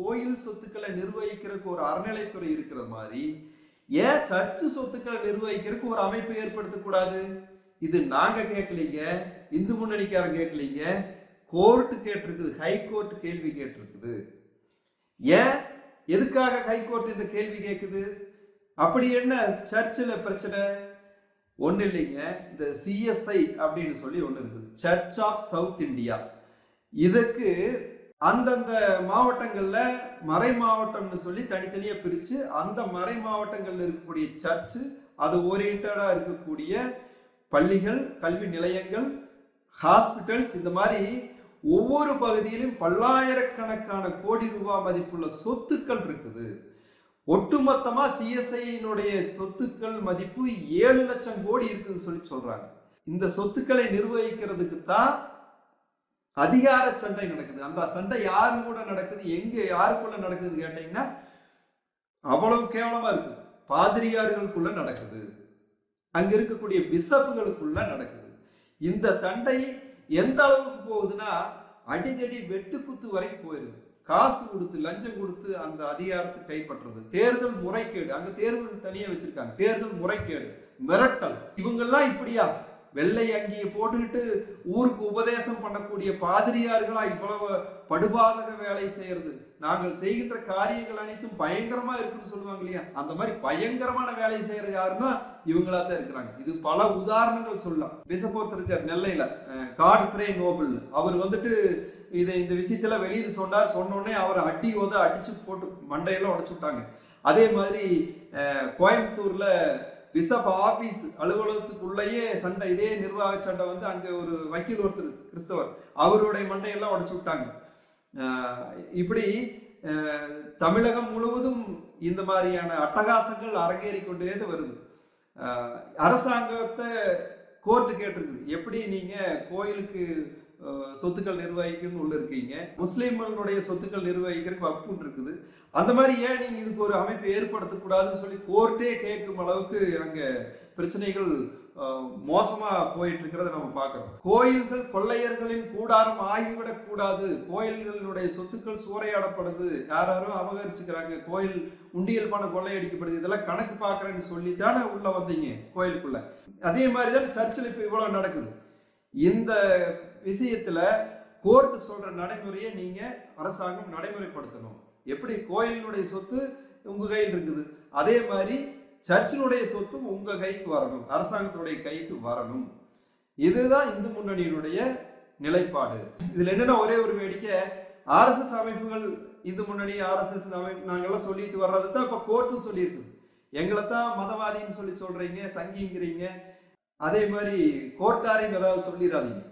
கோயில் சொத்துக்களை நிர்வகிக்கிறதுக்கு ஒரு அறநிலைத்துறை இருக்கிற மாதிரி ஏன் சர்ச்சு சொத்துக்களை நிர்வகிக்கிறதுக்கு ஒரு அமைப்பு ஏற்படுத்தக்கூடாது? இது நாங்க கேட்கலீங்க இந்து முன்னணிக்காரன் கேட்கலீங்க கோர்ட்டு கேட்டிருக்குது ஹை கோர்ட் கேள்வி கேட்டிருக்குது. ஏன்? எதுக்காக ஹைகோர்ட் இந்த கேள்வி கேட்குது? அப்படி என்ன சர்ச்சில் பிரச்சனை? ஒன்றும் இல்லைங்க இந்த சிஎஸ்ஐ அப்படின்னு சொல்லி ஒன்று இருக்குது சர்ச் ஆஃப் சவுத் இந்தியா இதுக்கு அந்தந்த மாவட்டங்களில் மறை மாவட்டம்னு சொல்லி தனித்தனியாக பிரித்து அந்த மறை மாவட்டங்களில் இருக்கக்கூடிய சர்ச்சு அது ஓரியன்டாக இருக்கக்கூடிய பள்ளிகள் கல்வி நிலையங்கள் ஹாஸ்பிட்டல்ஸ் இந்த மாதிரி ஒவ்வொரு பகுதியிலும் பல்லாயிரக்கணக்கான கோடி ரூபாய் மதிப்புள்ள சொத்துக்கள் இருக்குது. ஒட்டுமொத்தமா சிஎஸ்ஐனுடைய சொத்துக்கள் மதிப்பு ஏழு லட்சம் கோடி இருக்குதுன்னு சொல்லி சொல்றாங்க. இந்த சொத்துக்களை நிர்வகிக்கிறதுக்கு தான் அதிகார சண்டை நடக்குது. அந்த சண்டை யாரு கூட நடக்குது? எங்க யாருக்குள்ள நடக்குதுன்னு கேட்டீங்கன்னா அவ்வளவு கேவலமா இருக்கு. பாதிரியார்களுக்குள்ள நடக்குது. அங்க இருக்கக்கூடிய பிசப்புகளுக்குள்ள நடக்குது. இந்த சண்டை எந்த அளவுக்கு போகுதுன்னா அடிதடி வெட்டுக்குத்து வரைக்கும் போயிருது. காசு கொடுத்து லஞ்சம் கொடுத்து அந்த அதிகாரத்தை கைப்பற்றுறது. தேர்தல் முறைகேடு. அங்க தேர்தல் தனியா வச்சிருக்காங்க. தேர்தல் முறைகேடு. மிரட்டல். இவங்கெல்லாம் இப்படியா? வெள்ளை அங்கியை போட்டுக்கிட்டு ஊருக்கு உபதேசம் பண்ணக்கூடிய பாதிரியார்களா இவ்வளவு படுபாதக வேலை செய்யறது? நாங்கள் செய்கின்ற காரியங்கள் அனைத்தும் பயங்கரமா இருக்குன்னு சொல்லுவாங்க இல்லையா? அந்த மாதிரி பயங்கரமான வேலையை செய்யறது யாருன்னா இவங்களா தான் இருக்கிறாங்க. இது பல உதாரணங்கள் சொல்லலாம். பிசப்போர்த் இருக்கார் நெல்லையில காட் நோபல் அவர் வந்துட்டு இதை இந்த விஷயத்துல வெளியில் சொன்னார். சொன்னோடனே அவர் அடி உத அடிச்சு போட்டு மண்டையெல்லாம் உடச்சு விட்டாங்க. அதே மாதிரி கோயம்புத்தூர்ல பிஷப் ஆபீஸ் அலுவலகத்துக்குள்ளேயே சண்டை இதே நிர்வாக சண்டை வந்து அங்கே ஒரு வக்கீல் ஒருத்தர் கிறிஸ்தவர் அவருடைய மண்டையெல்லாம் உடச்சு விட்டாங்க. இப்படி தமிழகம் முழுவதும் இந்த மாதிரியான அட்டகாசங்கள் அரங்கேறி கொண்டே வருது. அரசாங்கத்தை கோர்ட்டு கேட்டிருக்குது. எப்படி நீங்கள் கோயிலுக்கு சொத்துக்கள் நிர்வகிக்கணும்னு உள்ள இருக்கீங்க. முஸ்லீம்களுடைய சொத்துக்கள் நிர்வகிக்கிறதுக்கு வப்புன்னு இருக்குது. அந்த மாதிரி ஏன் நீங்க இதுக்கு ஒரு அமைப்பு ஏற்படுத்தக்கூடாதுன்னு சொல்லி கோர்ட்டே கேட்கும் அளவுக்கு அங்க பிரச்சனைகள் மோசமா போயிட்டு இருக்கிறத நம்ம பார்க்கிறோம். கோயில்கள் கொள்ளையர்களின் கூடாரம் ஆகிவிடக் கூடாது. கோயில்களினுடைய சொத்துக்கள் சூறையாடப்படுது. யார் அபகரிச்சுக்கிறாங்க. கோயில் உண்டியல் பணம் கொள்ளையடிக்கப்படுது. இதெல்லாம் கணக்கு பார்க்குறேன்னு சொல்லி தானே உள்ள வந்தீங்க கோயிலுக்குள்ள. அதே மாதிரி தானே சர்ச்சில் இப்போ இவ்வளவு நடக்குது. இந்த விஷயத்துல கோர்ட் சொல்ற நடைமுறையை நீங்க அரசாங்கம் நடைமுறைப்படுத்தணும். எப்படி? கோயிலினுடைய சொத்து உங்க கையில் இருக்குது. அதே மாதிரி சர்ச்சினுடைய சொத்தும் உங்க கைக்கு வரணும். அரசாங்கத்தினுடைய கைக்கு வரணும். இதுதான் இந்து முன்னணியினுடைய நிலைப்பாடு. இதுல என்னன்னா ஒரே ஒரு வேடிக்கை? ஆர்எஸ்எஸ் அமைப்புகள் இந்து முன்னணி ஆர்எஸ்எஸ் அமைப்பு நாங்கெல்லாம் சொல்லிட்டு வர்றது தான் இப்போ கோர்ட்டும் சொல்லியிருக்குது எங்களை தான் மதவாதின்னு சொல்லி சொல்றீங்க சங்கிங்கிறீங்க. அதே மாதிரி கோர்ட்டாரையும் ஏதாவது சொல்லிடாதீங்க